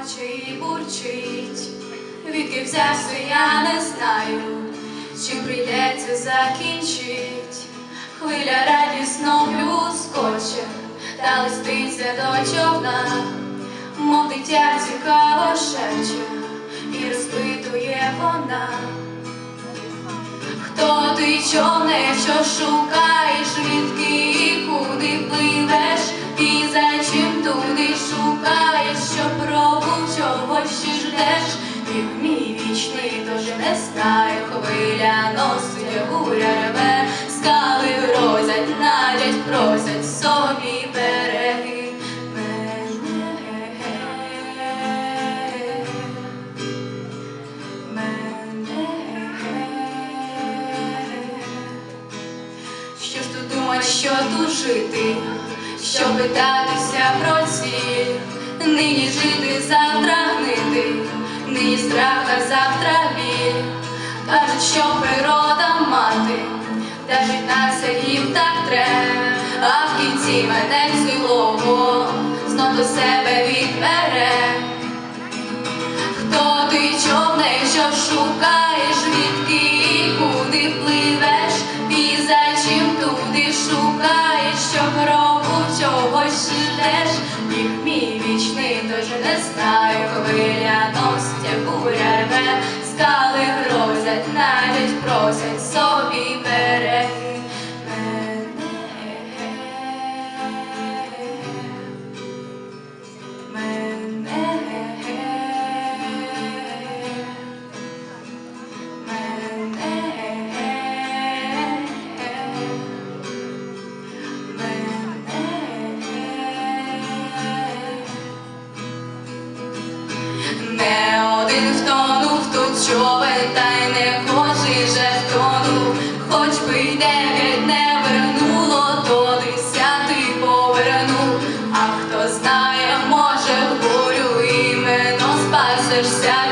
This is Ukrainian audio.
і бурчить, відки взявся, я не знаю, чим прийдеться закінчить. Хвиля радісно плюскоче, та листиться до човна, мов дитя цікаво шепче, і розпитує вона. Хто ти човне, що шукаєш, чогось ще мій вічний, тож не знаю, хвиля носить, буря реве, скали грозять, надять, просять собі береги. Що ж тут думать, що тут жити, що питатися про ціль, нині жити, завтра нині страх, а завтра біль. Кажуть, що природа мати, держить нас, їм так треба, а в кінці мене цілого. Знов до себе відбере. Хто ти човне, що шукаєш, відки і куди пливеш, і за чим туди шукаєш, що гробу чогось ждеш, Біг мій вічний, тож не знаю, хвиля stars. тут човен, та й не кожний жертону, хоч би й дев'ять не вернуло, то десятий поверну, а хто знає, може, в бурю іменно спасешся.